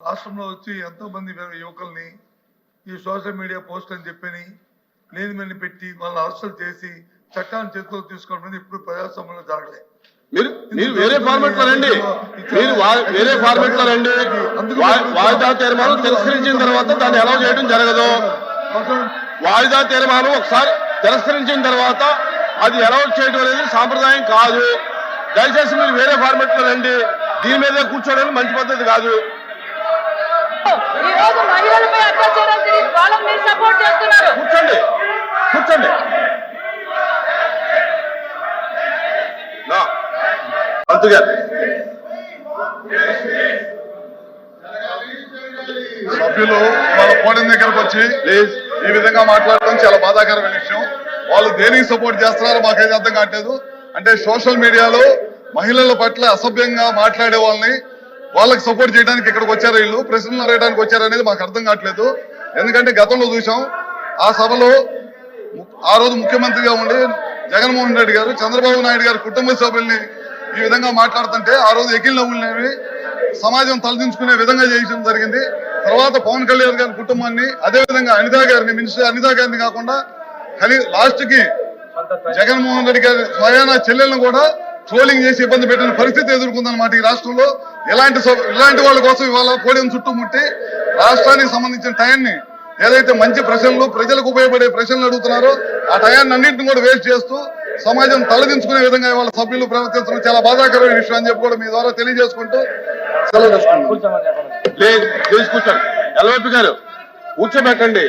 రాష్ట్రంలో వచ్చి ఎంతో మంది యువకుల్ని ఈ సోషల్ మీడియా పోస్ట్ అని చెప్పని లేని మని పెట్టి వాళ్ళని అరెస్టులు చేసి చట్టాన్ని చేతిలో తీసుకోవడం ఇప్పుడు ప్రజాస్వామ్యంలో జరగలేదు మీరు మీరు వేరే ఫార్మెట్లో రండి. మీరు వేరే ఫార్మెట్లో రండి. వాయిదా తీర్మానం తిరస్కరించిన తర్వాత దాన్ని అలౌ చేయడం జరగదు. వాయిదా తీర్మానం ఒకసారి తిరస్కరించిన తర్వాత అది అలౌ చేయడం అనేది సాంప్రదాయం కాదు. దయచేసి మీరు వేరే ఫార్మెట్లో రండి. దీని మీద కూర్చోవడం మంచి పద్ధతి కాదు. ఈ రోజు మహిళలపై జరిగి వాళ్ళని మీరు సపోర్ట్ చేస్తున్నారు. కూర్చోండి. కూర్చోండి. గారు. సభ్యులు వాళ్ళ పోడిన దగ్గరకు వచ్చి ప్లీజ్. ఈ విధంగా మాట్లాడటం చాలా బాధాకరమైన విషయం. వాళ్ళు దేనికి సపోర్ట్ చేస్తున్నారో మాకైతే అర్థం కావట్లేదు. అంటే సోషల్ మీడియాలో మహిళల పట్ల అసభ్యంగా మాట్లాడే వాళ్ళని వాళ్ళకి సపోర్ట్ చేయడానికి ఇక్కడికి వచ్చారు వీళ్ళు ప్రశ్నలు అడగడానికి వచ్చారు అనేది మాకు అర్థం కావట్లేదు. ఎందుకంటే గతంలో చూసాం ఆ సభలో ఆ రోజు ముఖ్యమంత్రిగా ఉండి జగన్మోహన్ రెడ్డి గారు చంద్రబాబు నాయుడు గారి కుటుంబ సభ్యుల్ని ఈ విధంగా మాట్లాడుతుంటే ఆ రోజు ఎకిల్ నవ్వులనేవి సమాజం తలదించుకునే విధంగా చేయడం జరిగింది. తర్వాత పవన్ కళ్యాణ్ గారి కుటుంబాన్ని అదే విధంగా అనితా గారిని మినిస్టర్ అనితా గారిని కాకుండా కలి లాస్ట్కి జగన్మోహన్ రెడ్డి గారి స్వయాన చెల్లెలను కూడా ట్రోలింగ్ చేసి ఇబ్బంది పెట్టిన పరిస్థితి ఎదుర్కొందన్నమాట ఈ రాష్ట్రంలో. ఇలాంటి ఇలాంటి వాళ్ళ కోసం ఇవాళ పోడియం చుట్టుముట్టి రాష్ట్రానికి సంబంధించిన టైంని ఏదైతే మంచి ప్రశ్నలు ప్రజలకు ఉపయోగపడే ప్రశ్నలు అడుగుతున్నారో ఆ టయాన్ని అన్నింటిని కూడా వేస్ట్ చేస్తూ సమాజం తలదించుకునే విధంగా ఇవాళ సభ్యులు ప్రవర్తించడం చాలా బాధాకరమైన విషయం అని చెప్పి కూడా మీ ద్వారా తెలియజేసుకుంటూ సెలవు తీసుకుంటున్నాను ప్లీజ్ కూర్చోండి. ఎల్వైపి గారు కూర్చోబెట్టండి.